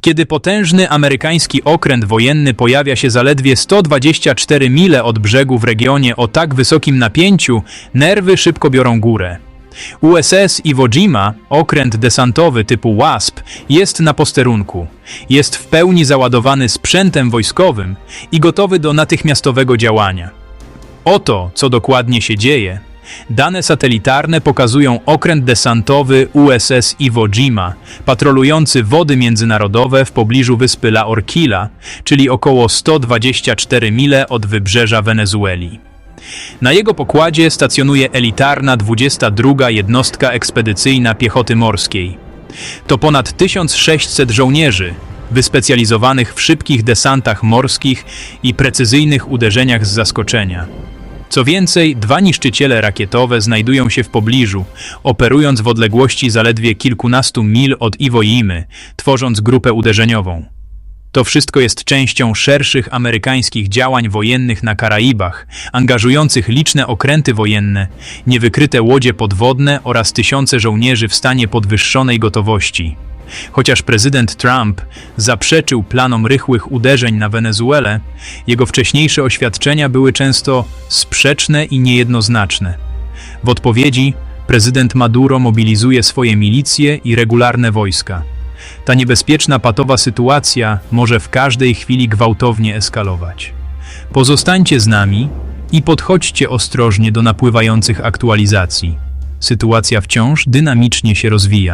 Kiedy potężny amerykański okręt wojenny pojawia się zaledwie 124 mile od brzegu w regionie o tak wysokim napięciu, nerwy szybko biorą górę. USS Iwo Jima, okręt desantowy typu WASP, jest na posterunku. Jest w pełni załadowany sprzętem wojskowym i gotowy do natychmiastowego działania. Oto, co dokładnie się dzieje. Dane satelitarne pokazują okręt desantowy USS Iwo Jima, patrolujący wody międzynarodowe w pobliżu wyspy La Orquilla, czyli około 124 mile od wybrzeża Wenezueli. Na jego pokładzie stacjonuje elitarna 22 jednostka ekspedycyjna piechoty morskiej. To ponad 1600 żołnierzy, wyspecjalizowanych w szybkich desantach morskich i precyzyjnych uderzeniach z zaskoczenia. Co więcej, dwa niszczyciele rakietowe znajdują się w pobliżu, operując w odległości zaledwie kilkunastu mil od Iwo Jimy, tworząc grupę uderzeniową. To wszystko jest częścią szerszych amerykańskich działań wojennych na Karaibach, angażujących liczne okręty wojenne, niewykryte łodzie podwodne oraz tysiące żołnierzy w stanie podwyższonej gotowości. Chociaż prezydent Trump zaprzeczył planom rychłych uderzeń na Wenezuelę, jego wcześniejsze oświadczenia były często sprzeczne i niejednoznaczne. W odpowiedzi prezydent Maduro mobilizuje swoje milicje i regularne wojska. Ta niebezpieczna patowa sytuacja może w każdej chwili gwałtownie eskalować. Pozostańcie z nami i podchodźcie ostrożnie do napływających aktualizacji. Sytuacja wciąż dynamicznie się rozwija.